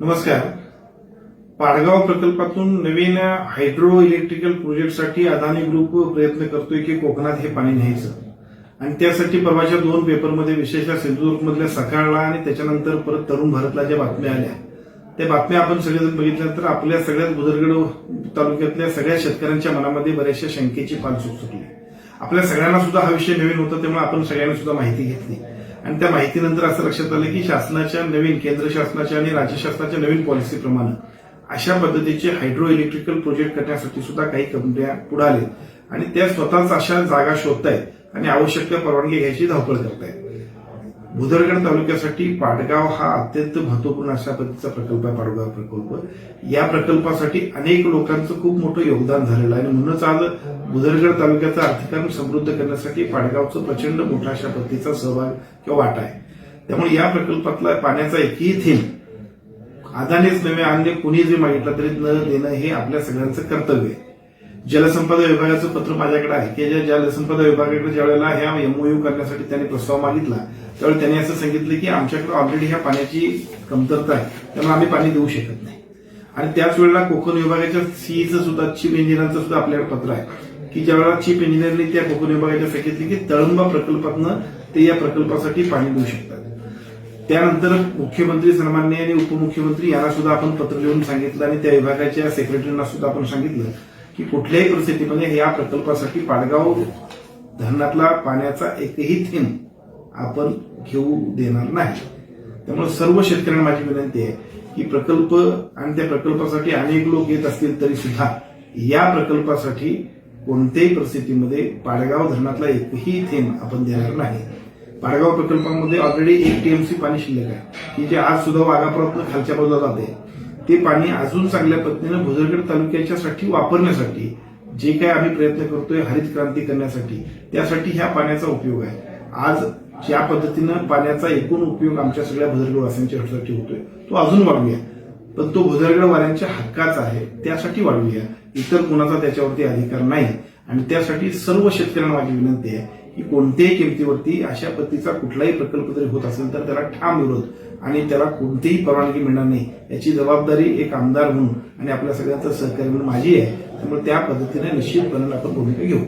नमस्कार. पाडगाव प्रकल्पातून नवीन hydro electrical प्रोजेक्टसाठी अदानी ग्रुप प्रयत्न करतोय की कोकणात हे पाणी न्यायचं. आणि त्यासाठी परवाच्या दोन पेपरमध्ये विशेषतः सिंधुदुर्गमधल्या सकाळला आणि त्याच्यानंतर परत तरुण भारतला ज्या बातम्या आल्या त्या बातम्या आपण सगळेजण बघितल्यानंतर आपल्या सगळ्याच बुदरगड तालुक्यातल्या सगळ्या शेतकऱ्यांच्या मनामध्ये बऱ्याचशा शंकेची पाल सुटली आपल्या सगळ्यांना सुद्धा हा विषय नवीन होता त्यामुळे आपण सगळ्यांनी सुद्धा माहिती घेतली. आणि त्या माहितीनंतर असं लक्षात आलं की शासनाच्या नवीन केंद्र शासनाच्या आणि राज्य शासनाच्या नवीन पॉलिसीप्रमाणे अशा पद्धतीचे हायड्रो इलेक्ट्रिकल प्रोजेक्ट करण्यासाठी सुद्धा काही कंपन्या पुढे आल्या आणि त्या स्वतःच अशा जागा शोधतायत आणि आवश्यक त्या परवानगी घ्यायची धावपळ करतायत. भुदरगड तालुक्यासाठी पाडगाव हा अत्यंत महत्त्वपूर्ण अशा पद्धतीचा प्रकल्प आहे पाडगाव प्रकल्प. या प्रकल्पासाठी अनेक लोकांचं खूप मोठं योगदान झालेलं आहे आणि म्हणूनच आज भुदरगड तालुक्याचं अर्थकारण समृद्ध करण्यासाठी पाडगावचं प्रचंड मोठा अशा पद्धतीचा सहभाग किंवा वाटा आहे. त्यामुळे या प्रकल्पातला पाण्याचा एकही थेंब अदानीच नव्हे अन्य कुणी जे मागितलं तरी न देणं हे आपल्या सगळ्यांचं कर्तव्य आहे. जलसंपदा विभागाचं पत्र माझ्याकडे आहे. की ज्या जलसंपदा विभागाकडे ज्या वेळेला ह्या एमओयू करण्यासाठी त्यांनी प्रस्ताव मागितला त्यावेळी त्यांनी असं सांगितलं की आमच्याकडे ऑलरेडी ह्या पाण्याची कमतरता आहे. त्यामुळे आम्ही पाणी देऊ शकत नाही. आणि त्याच वेळेला कोकण विभागाच्या सीईचं सुद्धा चीफ इंजिनियरचं सुद्धा आपल्याकडे पत्र आहे. की ज्यावेळेला चीफ इंजिनियरने त्या कोकण विभागाच्या सांगितले की तळंबा प्रकल्पातनं ते या प्रकल्पासाठी पाणी देऊ शकतात. त्यानंतर मुख्यमंत्री सन्मान्य आणि उपमुख्यमंत्री यांना सुद्धा आपण पत्र लिहून सांगितलं आणि त्या विभागाच्या सेक्रेटरींना सुद्धा आपण सांगितलं. की कुठल्याही परिस्थितीमध्ये या प्रकल्पासाठी पाडगाव धरणातला पाण्याचा एकही थेंब आपण घेऊ देणार नाही. त्यामुळे सर्व शेतकऱ्यांना माझी विनंती आहे की प्रकल्प आणि त्या प्रकल्पासाठी अनेक लोक येत असतील तरी सुद्धा या प्रकल्पासाठी कोणत्याही परिस्थितीमध्ये पाडगाव धरणातला एकही थेंब आपण देणार नाही. पाडगाव प्रकल्पामध्ये ऑलरेडी एक टीएमसी पाणी शिल्लक आहे. की जे आज सुद्धा वाघापुरातून खालच्या बाजूला जाते. ते पाणी अजून चांगल्या पद्धतीनं भुजरगड तालुक्याच्यासाठी वापरण्यासाठी जे काय आम्ही प्रयत्न करतोय हरित क्रांती करण्यासाठी त्यासाठी ह्या पाण्याचा उपयोग आहे. आज ज्या पद्धतीनं पाण्याचा एकूण उपयोग आमच्या सगळ्या भुजरगडवासियांच्यासाठी होतोय तो अजून वाढूया. पण तो भुजरगडवाल्यांच्या हक्काचा आहे त्यासाठी वाढवूया इतर कुणाचा त्याच्यावरती अधिकार नाही. आणि त्यासाठी सर्व शेतकऱ्यांना माझी विनंती आहे की कोणत्याही किमतीवरती अशा पद्धतीचा कुठलाही प्रकल्प जरी होत असेल तर त्याला ठाम विरोध आणि त्याला कोणतीही परवानगी मिळणार नाही याची जबाबदारी एक आमदार म्हणून आणि आपल्या सगळ्यांचं सहकार्य म्हणून माझी आहे. त्यामुळे त्या पद्धतीने निश्चितपणे आपण भूमिका घेऊ.